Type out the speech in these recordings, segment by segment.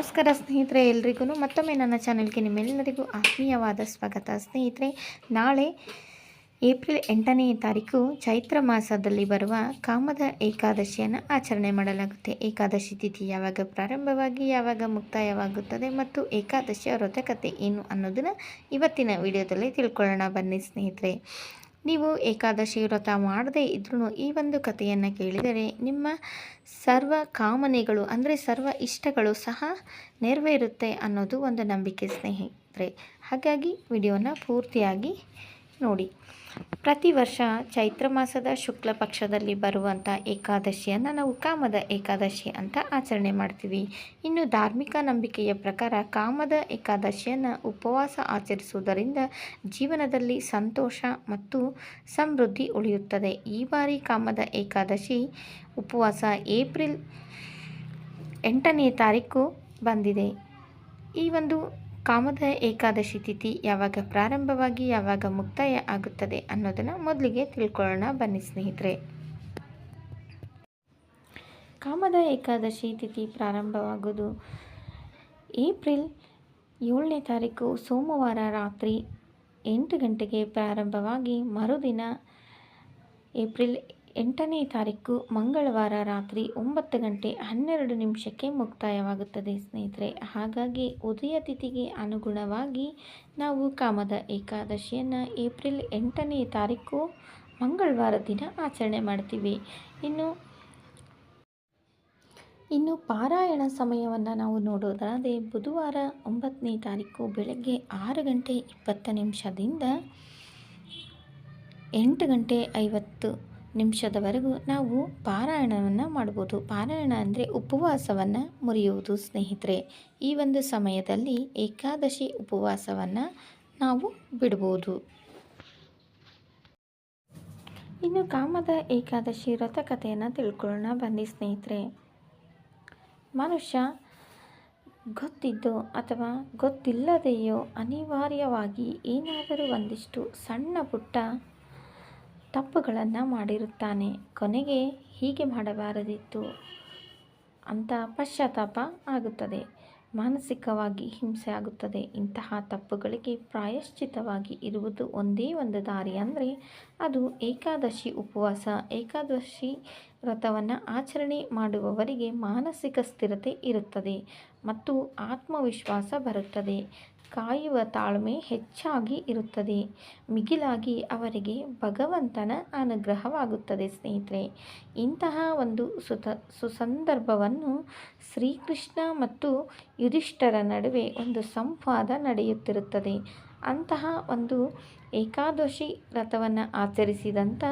ನಮಸ್ಕಾರ ಸ್ನೇಹಿತರೆ ಎಲ್ರಿಗೂ. ಮತ್ತೊಮ್ಮೆ ನನ್ನ ಚಾನೆಲ್ಗೆ ನಿಮ್ಮೆಲ್ಲರಿಗೂ ಆತ್ಮೀಯವಾದ ಸ್ವಾಗತ. ಸ್ನೇಹಿತರೆ, ನಾಳೆ ಏಪ್ರಿಲ್ ಎಂಟನೇ ತಾರೀಕು ಚೈತ್ರ ಮಾಸದಲ್ಲಿ ಬರುವ ಕಾಮದ ಏಕಾದಶಿಯನ್ನು ಆಚರಣೆ ಮಾಡಲಾಗುತ್ತೆ. ಏಕಾದಶಿ ತಿಥಿ ಯಾವಾಗ ಪ್ರಾರಂಭವಾಗಿ, ಯಾವಾಗ ಮುಕ್ತಾಯವಾಗುತ್ತದೆ ಮತ್ತು ಏಕಾದಶಿಯ ವ್ರತಕತೆ ಏನು ಅನ್ನೋದನ್ನು ಇವತ್ತಿನ ವಿಡಿಯೋದಲ್ಲಿ ತಿಳ್ಕೊಳ್ಳೋಣ. ಬನ್ನಿ ಸ್ನೇಹಿತರೆ. ನೀವು ಏಕಾದಶಿ ವ್ರತ ಮಾಡದೇ ಇದ್ರೂ ಈ ಒಂದು ಕಥೆಯನ್ನು ಕೇಳಿದರೆ ನಿಮ್ಮ ಸರ್ವ ಕಾಮನೆಗಳು, ಅಂದರೆ ಸರ್ವ ಇಷ್ಟಗಳು ಸಹ ನೆರವೇರುತ್ತೆ ಅನ್ನೋದು ಒಂದು ನಂಬಿಕೆ ಸ್ನೇಹಿತರೆ. ಹಾಗಾಗಿ ವಿಡಿಯೋನ ಪೂರ್ತಿಯಾಗಿ ನೋಡಿ. ಪ್ರತಿ ವರ್ಷ ಚೈತ್ರ ಮಾಸದ ಶುಕ್ಲ ಪಕ್ಷದಲ್ಲಿ ಬರುವಂಥ ಏಕಾದಶಿಯನ್ನು ನಾವು ಕಾಮದ ಏಕಾದಶಿ ಅಂತ ಆಚರಣೆ ಮಾಡ್ತೀವಿ. ಇನ್ನು ಧಾರ್ಮಿಕ ನಂಬಿಕೆಯ ಪ್ರಕಾರ ಕಾಮದ ಏಕಾದಶಿಯನ್ನು ಉಪವಾಸ ಆಚರಿಸುವುದರಿಂದ ಜೀವನದಲ್ಲಿ ಸಂತೋಷ ಮತ್ತು ಸಮೃದ್ಧಿ ಉಳಿಯುತ್ತದೆ. ಈ ಬಾರಿ ಕಾಮದ ಏಕಾದಶಿ ಉಪವಾಸ ಏಪ್ರಿಲ್ ಎಂಟನೇ ತಾರೀಕು ಬಂದಿದೆ. ಈ ಒಂದು ಕಾಮದ ಏಕಾದಶಿ ತಿಥಿ ಯಾವಾಗ ಪ್ರಾರಂಭವಾಗಿ ಯಾವಾಗ ಮುಕ್ತಾಯ ಆಗುತ್ತದೆ ಅನ್ನೋದನ್ನು ಮೊದಲಿಗೆ ತಿಳ್ಕೊಳ್ಳೋಣ. ಬನ್ನಿ ಸ್ನೇಹಿತರೆ. ಕಾಮದ ಏಕಾದಶಿ ತಿಥಿ ಪ್ರಾರಂಭವಾಗೋದು ಏಪ್ರಿಲ್ ಏಳನೇ ತಾರೀಕು ಸೋಮವಾರ ರಾತ್ರಿ ಎಂಟು ಗಂಟೆಗೆ ಪ್ರಾರಂಭವಾಗಿ ಮರುದಿನ ಏಪ್ರಿಲ್ ಎಂಟನೇ ತಾರೀಕು ಮಂಗಳವಾರ ರಾತ್ರಿ ಒಂಬತ್ತು ಗಂಟೆ ಹನ್ನೆರಡು ನಿಮಿಷಕ್ಕೆ ಮುಕ್ತಾಯವಾಗುತ್ತದೆ ಸ್ನೇಹಿತರೆ. ಹಾಗಾಗಿ ಉದಯ ತಿಥಿಗೆ ಅನುಗುಣವಾಗಿ ನಾವು ಕಾಮದ ಏಕಾದಶಿಯನ್ನು ಏಪ್ರಿಲ್ ಎಂಟನೇ ತಾರೀಕು ಮಂಗಳವಾರ ದಿನ ಆಚರಣೆ ಮಾಡ್ತೀವಿ. ಇನ್ನು ಇನ್ನು ಪಾರಾಯಣ ಸಮಯವನ್ನು ನಾವು ನೋಡೋದಾದರೆ ಬುಧವಾರ ಒಂಬತ್ತನೇ ತಾರೀಕು ಬೆಳಗ್ಗೆ ಆರು ಗಂಟೆ ಇಪ್ಪತ್ತು ನಿಮಿಷದಿಂದ ಎಂಟು ಗಂಟೆ ಐವತ್ತು ನಿಮಿಷದವರೆಗೂ ನಾವು ಪಾರಾಯಣವನ್ನು ಮಾಡ್ಬೋದು. ಪಾರಾಯಣ ಅಂದರೆ ಉಪವಾಸವನ್ನು ಮುರಿಯುವುದು, ಸ್ನೇಹಿತರೆ. ಈ ಒಂದು ಸಮಯದಲ್ಲಿ ಏಕಾದಶಿ ಉಪವಾಸವನ್ನು ನಾವು ಬಿಡ್ಬೋದು. ಇನ್ನು ಕಾಮದ ಏಕಾದಶಿ ವ್ರತಕಥೆಯನ್ನು ತಿಳ್ಕೊಳ್ಳೋಣ. ಬನ್ನಿ ಸ್ನೇಹಿತರೆ. ಮನುಷ್ಯ ಗೊತ್ತಿದ್ದೋ ಅಥವಾ ಗೊತ್ತಿಲ್ಲದೆಯೋ ಅನಿವಾರ್ಯವಾಗಿ ಏನಾದರೂ ಒಂದಿಷ್ಟು ಸಣ್ಣ ಪುಟ್ಟ ತಪ್ಪುಗಳನ್ನು ಮಾಡಿರುತ್ತಾನೆ. ಕೊನೆಗೆ ಹೀಗೆ ಮಾಡಬಾರದಿತ್ತು. ಅಂತ ಪಶ್ಚಾತ್ತಾಪ ಆಗುತ್ತದೆ. ಮಾನಸಿಕವಾಗಿ ಹಿಂಸೆ ಆಗುತ್ತದೆ. ಇಂತಹ ತಪ್ಪುಗಳಿಗೆ ಪ್ರಾಯಶ್ಚಿತವಾಗಿ ಇರುವುದು ಒಂದೇ ಒಂದು ದಾರಿ. ಅಂದರೆ ಅದು ಏಕಾದಶಿ ಉಪವಾಸ. ಏಕಾದಶಿ ವ್ರತವನ್ನು ಆಚರಣೆ ಮಾಡುವವರಿಗೆ ಮಾನಸಿಕ ಸ್ಥಿರತೆ ಇರುತ್ತದೆ ಮತ್ತು ಆತ್ಮವಿಶ್ವಾಸ ಬರುತ್ತದೆ. ಕಾಯುವ ತಾಳ್ಮೆ ಹೆಚ್ಚಾಗಿ ಇರುತ್ತದೆ. ಮಿಗಿಲಾಗಿ ಅವರಿಗೆ ಭಗವಂತನ ಅನುಗ್ರಹವಾಗುತ್ತದೆ ಸ್ನೇಹಿತರೆ. ಇಂತಹ ಒಂದು ಸುತ, ಸುಸಂದರ್ಭವನ್ನು ಶ್ರೀಕೃಷ್ಣ ಮತ್ತು ಯುಧಿಷ್ಠರ ನಡುವೆ ಒಂದು ಸಂವಾದ ನಡೆಯುತ್ತಿರುತ್ತದೆ. ಅಂತಹ ಒಂದು ಏಕಾದಶಿ ವ್ರತವನ್ನು ಆಚರಿಸಿದಂಥ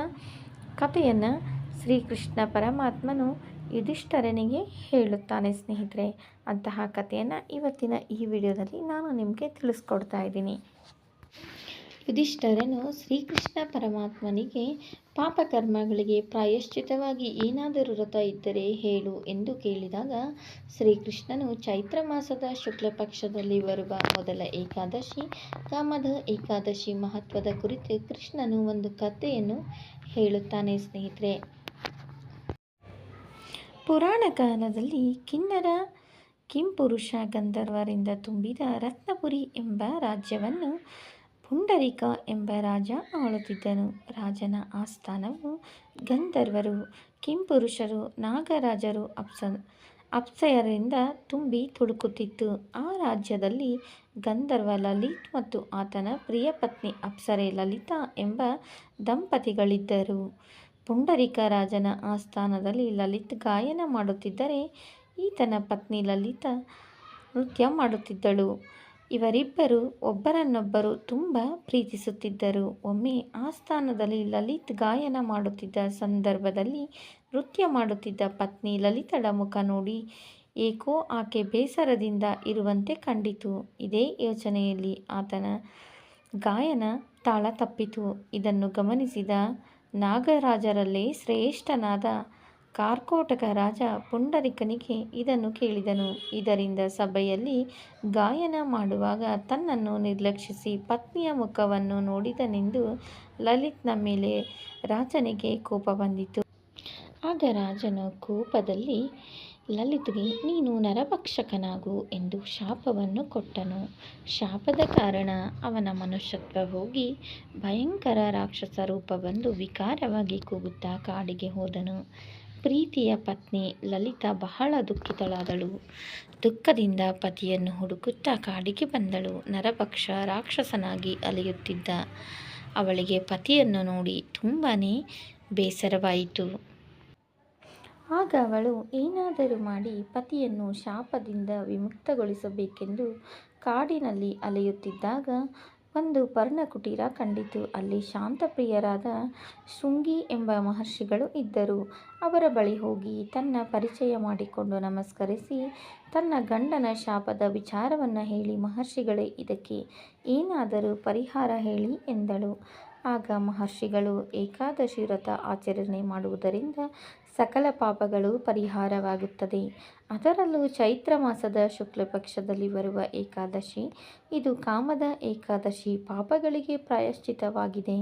ಕಥೆಯನ್ನು ಶ್ರೀಕೃಷ್ಣ ಪರಮಾತ್ಮನು ಯುಧಿಷ್ಠರನಿಗೆ ಹೇಳುತ್ತಾನೆ, ಸ್ನೇಹಿತರೆ. ಅಂತಹ ಕಥೆಯನ್ನು ಇವತ್ತಿನ ಈ ವಿಡಿಯೋದಲ್ಲಿ ನಾನು ನಿಮಗೆ ತಿಳಿಸ್ಕೊಡ್ತಾ ಇದ್ದೀನಿ. ಯುಧಿಷ್ಠರನು ಶ್ರೀಕೃಷ್ಣ ಪರಮಾತ್ಮನಿಗೆ ಪಾಪಕರ್ಮಗಳಿಗೆ ಪ್ರಾಯಶ್ಚಿತವಾಗಿ ಏನಾದರೂ ವ್ರತ ಇದ್ದರೆ ಹೇಳು ಎಂದು ಕೇಳಿದಾಗ ಶ್ರೀಕೃಷ್ಣನು ಚೈತ್ರ ಮಾಸದ ಶುಕ್ಲ ಪಕ್ಷದಲ್ಲಿ ಬರುವ ಮೊದಲ ಏಕಾದಶಿ, ಕಾಮದ ಏಕಾದಶಿ ಮಹತ್ವದ ಕುರಿತು ಕೃಷ್ಣನು ಒಂದು ಕಥೆಯನ್ನು ಹೇಳುತ್ತಾನೆ, ಸ್ನೇಹಿತರೆ. ಪುರಾಣ ಕಾಲದಲ್ಲಿ ಕಿನ್ನರ ಕಿಂಪುರುಷ ಗಂಧರ್ವರಿಂದ ತುಂಬಿದ ರತ್ನಪುರಿ ಎಂಬ ರಾಜ್ಯವನ್ನು ಪುಂಡರಿಕ ಎಂಬ ರಾಜ ಆಳುತ್ತಿದ್ದನು. ರಾಜನ ಆಸ್ಥಾನವು ಗಂಧರ್ವರು, ಕಿಂಪುರುಷರು, ನಾಗರಾಜರು, ಅಪ್ಸ, ಅಪ್ಸಯರಿಂದ ತುಂಬಿ ತುಳುಕುತ್ತಿತ್ತು. ಆ ರಾಜ್ಯದಲ್ಲಿ ಗಂಧರ್ವ ಲಲಿತ್ ಮತ್ತು ಆತನ ಪ್ರಿಯ ಪತ್ನಿ ಅಪ್ಸರೆ ಲಲಿತಾ ಎಂಬ ದಂಪತಿಗಳಿದ್ದರು. ಪುಂಡರಿಕ ರಾಜನ ಆಸ್ಥಾನದಲ್ಲಿ ಲಲಿತ್ ಗಾಯನ ಮಾಡುತ್ತಿದ್ದರೆ ಈತನ ಪತ್ನಿ ಲಲಿತಾ ನೃತ್ಯ ಮಾಡುತ್ತಿದ್ದಳು. ಇವರಿಬ್ಬರು ಒಬ್ಬರನ್ನೊಬ್ಬರು ತುಂಬ ಪ್ರೀತಿಸುತ್ತಿದ್ದರು. ಒಮ್ಮೆ ಆಸ್ಥಾನದಲ್ಲಿ ಲಲಿತ್ ಗಾಯನ ಮಾಡುತ್ತಿದ್ದ ಸಂದರ್ಭದಲ್ಲಿ ನೃತ್ಯ ಮಾಡುತ್ತಿದ್ದ ಪತ್ನಿ ಲಲಿತಳ ಮುಖ ನೋಡಿ ಏಕೋ ಆಕೆ ಬೇಸರದಿಂದ ಇರುವಂತೆ ಕಂಡಿತು. ಇದೇ ಯೋಚನೆಯಲ್ಲಿ ಆತನ ಗಾಯನ ತಾಳ ತಪ್ಪಿತು. ಇದನ್ನು ಗಮನಿಸಿದ ನಾಗರಾಜರಲ್ಲೇ ಶ್ರೇಷ್ಠನಾದ ಕಾರ್ಕೋಟಕ ರಾಜ ಪುಂಡರಿಕನಿಗೆ ಇದನ್ನು ಕೇಳಿದನು. ಇದರಿಂದ ಸಭೆಯಲ್ಲಿ ಗಾಯನ ಮಾಡುವಾಗ ತನ್ನನ್ನು ನಿರ್ಲಕ್ಷಿಸಿ ಪತ್ನಿಯ ಮುಖವನ್ನು ನೋಡಿದನೆಂದು ಲಲಿತ್ನ ಮೇಲೆ ರಾಜನಿಗೆ ಕೋಪ ಬಂದಿತು. ಆಗ ರಾಜನ ಕೋಪದಲ್ಲಿ ಲಲಿತ್ಗೆ ನೀನು ನರಭಕ್ಷಕನಾಗು ಎಂದು ಶಾಪವನ್ನು ಕೊಟ್ಟನು. ಶಾಪದ ಕಾರಣ ಅವನ ಮನುಷ್ಯತ್ವ ಹೋಗಿ ಭಯಂಕರ ರಾಕ್ಷಸ ರೂಪ ಬಂದು ವಿಕಾರವಾಗಿ ಕೂಗುತ್ತಾ ಕಾಡಿಗೆ ಹೋದನು. ಪ್ರೀತಿಯ ಪತ್ನಿ ಲಲಿತಾ ಬಹಳ ದುಃಖಿತಳಾದಳು. ದುಃಖದಿಂದ ಪತಿಯನ್ನು ಹುಡುಕುತ್ತಾ ಕಾಡಿಗೆ ಬಂದಳು. ನರಭಕ್ಷ ರಾಕ್ಷಸನಾಗಿ ಅಲೆಯುತ್ತಿದ್ದ ಅವಳಿಗೆ ಪತಿಯನ್ನು ನೋಡಿ ತುಂಬಾ ಬೇಸರವಾಯಿತು. ಆಗ ಅವಳು ಏನಾದರೂ ಮಾಡಿ ಪತಿಯನ್ನು ಶಾಪದಿಂದ ವಿಮುಕ್ತಗೊಳಿಸಬೇಕೆಂದು ಕಾಡಿನಲ್ಲಿ ಅಲೆಯುತ್ತಿದ್ದಾಗ ಒಂದು ಪರ್ಣಕುಟೀರ ಕಂಡಿತು. ಅಲ್ಲಿ ಶಾಂತಪ್ರಿಯರಾದ ಶೃಂಗಿ ಎಂಬ ಮಹರ್ಷಿಗಳು ಇದ್ದರು. ಅವರ ಬಳಿ ಹೋಗಿ ತನ್ನ ಪರಿಚಯ ಮಾಡಿಕೊಂಡು ನಮಸ್ಕರಿಸಿ, ತನ್ನ ಗಂಡನ ಶಾಪದ ವಿಚಾರವನ್ನು ಹೇಳಿ ಮಹರ್ಷಿಗಳೇ, ಇದಕ್ಕೆ ಏನಾದರೂ ಪರಿಹಾರ ಹೇಳಿ ಎಂದಳು. ಆಗ ಮಹರ್ಷಿಗಳು ಏಕಾದಶಿ ವ್ರತ ಆಚರಣೆ ಮಾಡುವುದರಿಂದ ಸಕಲ ಪಾಪಗಳು ಪರಿಹಾರವಾಗುತ್ತದೆ. ಅದರಲ್ಲೂ ಚೈತ್ರ ಮಾಸದ ಶುಕ್ಲ ಪಕ್ಷದಲ್ಲಿ ಬರುವ ಏಕಾದಶಿ, ಇದು ಕಾಮದ ಏಕಾದಶಿ ಪಾಪಗಳಿಗೆ ಪ್ರಾಯಶ್ಚಿತವಾಗಿದೆ.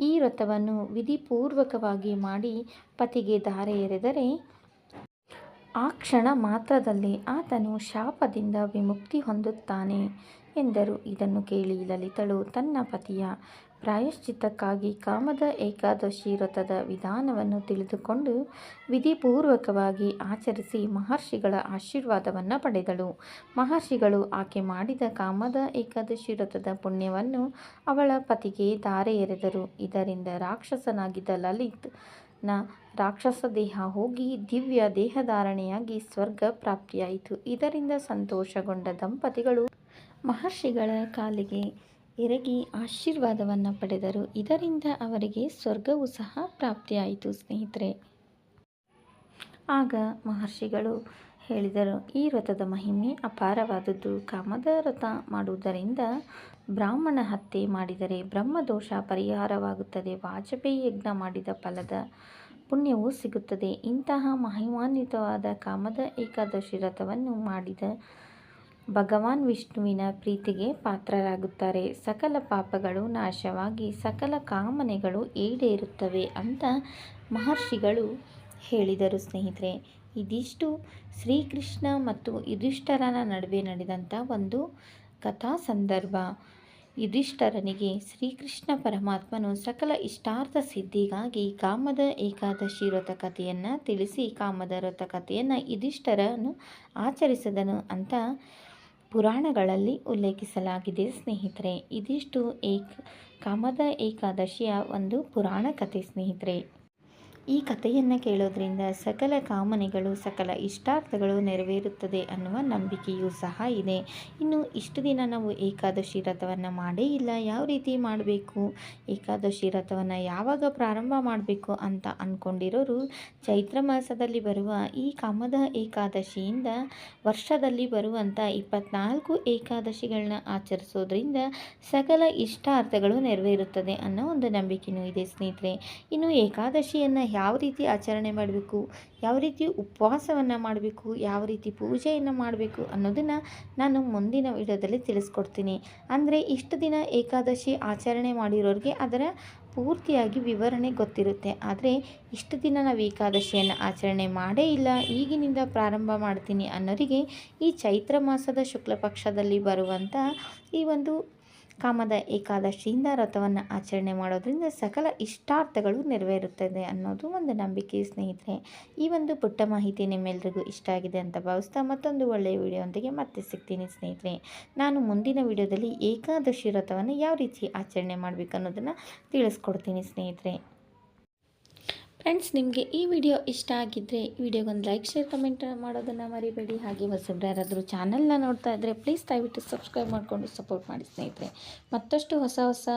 ಈ ವ್ರತವನ್ನು ವಿಧಿಪೂರ್ವಕವಾಗಿ ಮಾಡಿ ಪತಿಗೆ ಧಾರೆ ಎರೆದರೆ, ಆ ಕ್ಷಣ ಮಾತ್ರದಲ್ಲಿ ಆತನು ಶಾಪದಿಂದ ವಿಮುಕ್ತಿ ಹೊಂದುತ್ತಾನೆ ಎಂದರು. ಇದನ್ನು ಕೇಳಿ ಲಲಿತಳು ತನ್ನ ಪತಿಯ ಪ್ರಾಯಶ್ಚಿತ್ತಕ್ಕಾಗಿ ಕಾಮದ ಏಕಾದಶಿ ವ್ರತದ ವಿಧಾನವನ್ನು ತಿಳಿದುಕೊಂಡು ವಿಧಿಪೂರ್ವಕವಾಗಿ ಆಚರಿಸಿ ಮಹರ್ಷಿಗಳ ಆಶೀರ್ವಾದವನ್ನು ಪಡೆದಳು. ಮಹರ್ಷಿಗಳು ಆಕೆ ಮಾಡಿದ ಕಾಮದ ಏಕಾದಶಿ ವ್ರತದ ಪುಣ್ಯವನ್ನು ಅವಳ ಪತಿಗೆ ಧಾರೆ ಎರೆದರು. ಇದರಿಂದ ರಾಕ್ಷಸನಾಗಿದ್ದ ಲಲಿತ್ನ ರಾಕ್ಷಸ ದೇಹ ಹೋಗಿ ದಿವ್ಯ ದೇಹಧಾರಣೆಯಾಗಿ ಸ್ವರ್ಗ ಪ್ರಾಪ್ತಿಯಾಯಿತು. ಇದರಿಂದ ಸಂತೋಷಗೊಂಡ ದಂಪತಿಗಳು ಮಹರ್ಷಿಗಳ ಕಾಲಿಗೆ ಎರಗಿ ಆಶೀರ್ವಾದವನ್ನು ಪಡೆದರು. ಇದರಿಂದ ಅವರಿಗೆ ಸ್ವರ್ಗವೂ ಸಹ ಪ್ರಾಪ್ತಿಯಾಯಿತು ಸ್ನೇಹಿತರೆ. ಆಗ ಮಹರ್ಷಿಗಳು ಹೇಳಿದರು, ಈ ವ್ರತದ ಮಹಿಮೆ ಅಪಾರವಾದದ್ದು. ಕಾಮದ ವ್ರತ ಮಾಡುವುದರಿಂದ ಬ್ರಾಹ್ಮಣ ಹತ್ಯೆ ಮಾಡಿದರೆ ಬ್ರಹ್ಮದೋಷ ಪರಿಹಾರವಾಗುತ್ತದೆ. ವಾಜಪೇಯಿ ಯಜ್ಞ ಮಾಡಿದ ಫಲದ ಪುಣ್ಯವು ಸಿಗುತ್ತದೆ. ಇಂತಹ ಮಹಿಮಾನ್ವಿತವಾದ ಕಾಮದ ಏಕಾದಶಿ ರಥವನ್ನು ಮಾಡಿದ ಭಗವಾನ್ ವಿಷ್ಣುವಿನ ಪ್ರೀತಿಗೆ ಪಾತ್ರರಾಗುತ್ತಾರೆ. ಸಕಲ ಪಾಪಗಳು ನಾಶವಾಗಿ ಸಕಲ ಕಾಮನೆಗಳು ಈಡೇರುತ್ತವೆ ಅಂತ ಮಹರ್ಷಿಗಳು ಹೇಳಿದರು ಸ್ನೇಹಿತರೆ. ಇದಿಷ್ಟು ಶ್ರೀಕೃಷ್ಣ ಮತ್ತು ಯುಧಿಷ್ಠರನ ನಡುವೆ ನಡೆದಂಥ ಒಂದು ಕಥಾ ಸಂದರ್ಭ. ಯುಧಿಷ್ಠರನಿಗೆ ಶ್ರೀಕೃಷ್ಣ ಪರಮಾತ್ಮನು ಸಕಲ ಇಷ್ಟಾರ್ಥ ಸಿದ್ಧಿಗಾಗಿ ಕಾಮದ ಏಕಾದಶಿ ವ್ರತ ಕಥೆಯನ್ನು ತಿಳಿಸಿ, ಕಾಮದ ವ್ರತ ಕಥೆಯನ್ನು ಯುಧಿಷ್ಠರನು ಆಚರಿಸಿದನು ಅಂತ ಪುರಾಣಗಳಲ್ಲಿ ಉಲ್ಲೇಖಿಸಲಾಗಿದೆ ಸ್ನೇಹಿತರೆ. ಇದಿಷ್ಟು ಏಕ್ ಕಾಮದ ಏಕಾದಶಿಯ ಒಂದು ಪುರಾಣ ಕಥೆ ಸ್ನೇಹಿತರೆ. ಈ ಕಥೆಯನ್ನು ಕೇಳೋದ್ರಿಂದ ಸಕಲ ಕಾಮನೆಗಳು, ಸಕಲ ಇಷ್ಟಾರ್ಥಗಳು ನೆರವೇರುತ್ತದೆ ಅನ್ನುವ ನಂಬಿಕೆಯೂ ಸಹ ಇದೆ. ಇನ್ನು ಇಷ್ಟು ದಿನ ನಾವು ಏಕಾದಶಿ ರಥವನ್ನು ಮಾಡೇ ಇಲ್ಲ. ಯಾವ ರೀತಿ ಮಾಡಬೇಕು? ಏಕಾದಶಿ ರಥವನ್ನು ಯಾವಾಗ ಪ್ರಾರಂಭ ಮಾಡಬೇಕು ಅಂತ ಅಂದ್ಕೊಂಡಿರೋರು ಚೈತ್ರ ಮಾಸದಲ್ಲಿ ಬರುವ ಈ ಕಾಮದ ಏಕಾದಶಿಯಿಂದ ವರ್ಷದಲ್ಲಿ ಬರುವಂಥ ಇಪ್ಪತ್ನಾಲ್ಕು ಏಕಾದಶಿಗಳನ್ನ ಆಚರಿಸೋದ್ರಿಂದ ಸಕಲ ಇಷ್ಟಾರ್ಥಗಳು ನೆರವೇರುತ್ತದೆ ಅನ್ನೋ ಒಂದು ನಂಬಿಕೆಯೂ ಇದೆ ಸ್ನೇಹಿತರೆ. ಇನ್ನು ಏಕಾದಶಿಯನ್ನು ಯಾವ ರೀತಿ ಆಚರಣೆ ಮಾಡಬೇಕು, ಯಾವ ರೀತಿ ಉಪವಾಸವನ್ನು ಮಾಡಬೇಕು, ಯಾವ ರೀತಿ ಪೂಜೆಯನ್ನು ಮಾಡಬೇಕು ಅನ್ನೋದನ್ನು ನಾನು ಮುಂದಿನ ವಿಡಿಯೋದಲ್ಲಿ ತಿಳಿಸ್ಕೊಡ್ತೀನಿ. ಅಂದರೆ ಇಷ್ಟು ದಿನ ಏಕಾದಶಿ ಆಚರಣೆ ಮಾಡಿರೋರಿಗೆ ಅದರ ಪೂರ್ತಿಯಾಗಿ ವಿವರಣೆ ಗೊತ್ತಿರುತ್ತೆ. ಆದರೆ ಇಷ್ಟು ದಿನ ನಾವು ಏಕಾದಶಿಯನ್ನು ಆಚರಣೆ ಮಾಡೇ ಇಲ್ಲ, ಈಗಿನಿಂದ ಪ್ರಾರಂಭ ಮಾಡ್ತೀನಿ ಅನ್ನೋರಿಗೆ ಈ ಚೈತ್ರ ಮಾಸದ ಶುಕ್ಲ ಪಕ್ಷದಲ್ಲಿ ಬರುವಂಥ ಈ ಒಂದು ಕಾಮದ ಏಕಾದಶಿಯಿಂದ ರಥವನ್ನು ಆಚರಣೆ ಮಾಡೋದ್ರಿಂದ ಸಕಲ ಇಷ್ಟಾರ್ಥಗಳು ನೆರವೇರುತ್ತದೆ ಅನ್ನೋದು ಒಂದು ನಂಬಿಕೆ ಸ್ನೇಹಿತರೆ. ಈ ಒಂದು ಪುಟ್ಟ ಮಾಹಿತಿ ನಿಮ್ಮೆಲ್ಲರಿಗೂ ಇಷ್ಟ ಆಗಿದೆ ಅಂತ ಭಾವಿಸ್ತಾ ಮತ್ತೊಂದು ಒಳ್ಳೆಯ ವಿಡಿಯೋದೊಂದಿಗೆ ಮತ್ತೆ ಸಿಗ್ತೀನಿ ಸ್ನೇಹಿತರೆ. ನಾನು ಮುಂದಿನ ವಿಡಿಯೋದಲ್ಲಿ ಏಕಾದಶಿ ವ್ರತವನ್ನು ಯಾವ ರೀತಿ ಆಚರಣೆ ಮಾಡಬೇಕು ಅನ್ನೋದನ್ನು ತಿಳಿಸ್ಕೊಡ್ತೀನಿ ಸ್ನೇಹಿತರೆ. ಫ್ರೆಂಡ್ಸ್ ನಿಮಗೆ ಈ ವಿಡಿಯೋ ಇಷ್ಟ ಆಗಿದ್ದರೆ ವಿಡಿಯೋಗೊಂದು ಲೈಕ್ ಶೇರ್ ಕಮೆಂಟ್ ಮಾಡೋದನ್ನು ಮರಿಬೇಡಿ. ಹಾಗೆ ಹೊಸಬ್ರು ಯಾರಾದರೂ ಚಾನಲ್ನ ನೋಡ್ತಾ ಇದ್ದರೆ ಪ್ಲೀಸ್ ದಯವಿಟ್ಟು ಸಬ್ಸ್ಕ್ರೈಬ್ ಮಾಡಿಕೊಂಡು ಸಪೋರ್ಟ್ ಮಾಡಿ ಸ್ನೇಹಿತರೆ. ಮತ್ತಷ್ಟು ಹೊಸ ಹೊಸ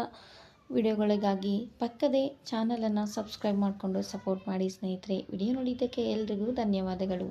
ವಿಡಿಯೋಗಳಿಗಾಗಿ ಪಕ್ಕದೇ ಚಾನಲನ್ನು ಸಬ್ಸ್ಕ್ರೈಬ್ ಮಾಡಿಕೊಂಡು ಸಪೋರ್ಟ್ ಮಾಡಿ ಸ್ನೇಹಿತರೆ. ವಿಡಿಯೋ ನೋಡಿದ್ದಕ್ಕೆ ಎಲ್ರಿಗೂ ಧನ್ಯವಾದಗಳು.